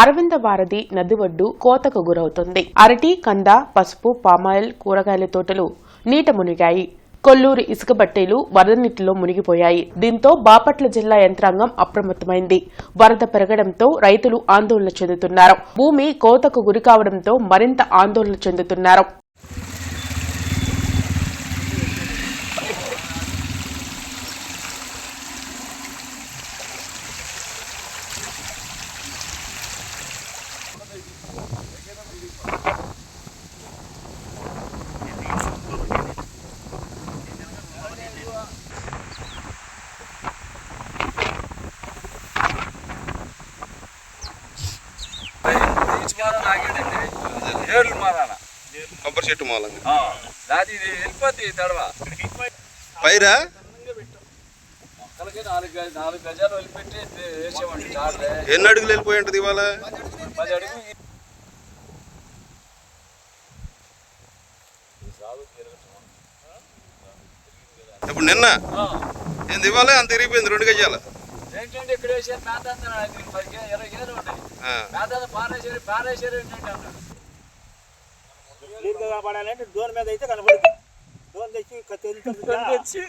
అరవింద వారధి నది ఒడ్డు కోతకు గురవుతుంది. అరటి కంద పసుపు పామాయిల్ కూరగాయల తోటలు నీట మునిగాయి. కొల్లూరు ఇసుక బట్టీలు వరద నీటిలో మునిగిపోయాయి. దీంతో బాపట్ల జిల్లా యంత్రాంగం అప్రమత్తమైంది. వరద పెరగడంతో రైతులు ఆందోళన చెందుతున్నారు. భూమి కోతకు గురి కావడంతో మరింత ఆందోళన చెందుతున్నారు. కొబ్బరి చెట్టు మూలంగా పైరా? ఎన్ని అడుగులు వెళ్ళిపోయి ఉంటుంది ఇవాళ? ఇప్పుడు నిన్న ఏంది ఇవ్వాలి? అంత తిరిగిపోయింది రెండు గజాల. ఏంటంటే ఇక్కడ వేసే గే- ఇరవై ఉన్నాయి. ఆ. పేద పారేశ్వరి పారేశ్వరి ఏంటంటే అన్నాడు. డోర్ మీద అయితే కనపడుతుంది. డోర్ తెచ్చి తెచ్చి